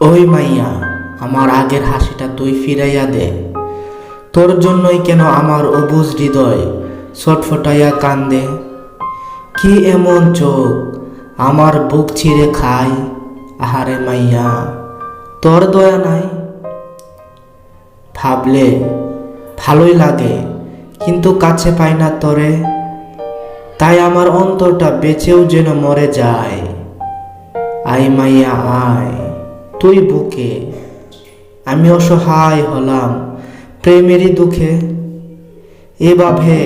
ওই মাইয়া, আমার আগের হাসিটা তুই ফিরাইয়া দে। তোর জন্যই কেন আমার অবুজ হৃদয় ছটফটাইয়া কান্দে? কি এমন চোখ আমার বুক ছিঁড়ে খায়? আহারে মাইয়া, তোর দয়া নাই? ভাবলে ভালোই লাগে, কিন্তু কাছে পাই না তরে। তাই আমার অন্তরটা বেঁচেও যেন মরে যায়। আই মাইয়া, আয়। তুই বুকে, আমি অসহায় হলাম প্রেমেরই দুঃখে। এভাবে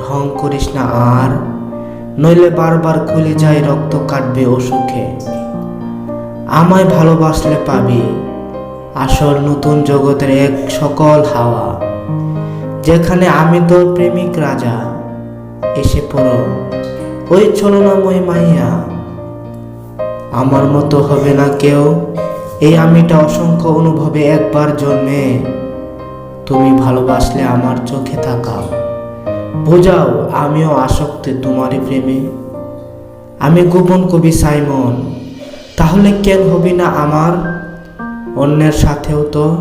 ঢং করিস না আর, নইলে বারবার খুলে যায় রক্ত কাটবে অসুখে। আমায় ভালোবাসলে পাবি আসল নতুন জগতের এক সকল হাওয়া, যেখানে আমি তোর প্রেমিক রাজা, এসে পড়ো। ওই ছলনাময় মাইয়া আমার মতো হবে না কেউ। এই আমিটা অসংখ্য অনুভবে একবার জন্মে। তুমি ভালোবাসলে আমার চোখে তাকাও। বোঝাও, আমিও আসক্তি তোমারই প্রেমে। আমি গোপন কবি সাইমন, তাহলে কেন হবি না আমার? অন্যের সাথেও তো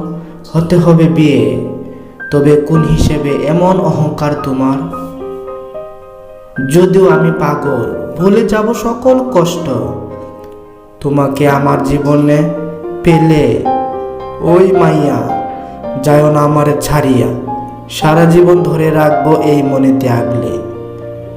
হতে হবে বিয়ে, তবে কোন হিসেবে এমন অহংকার তোমার? যদিও আমি পাগল, ভুলে যাব সকল কষ্ট। তোমাকে আমার জীবনে পেলে। ওই মাইয়া যায় না আমারে ছাড়িয়া। সারা জীবন ধরে রাখব এই মনেতে আগলে।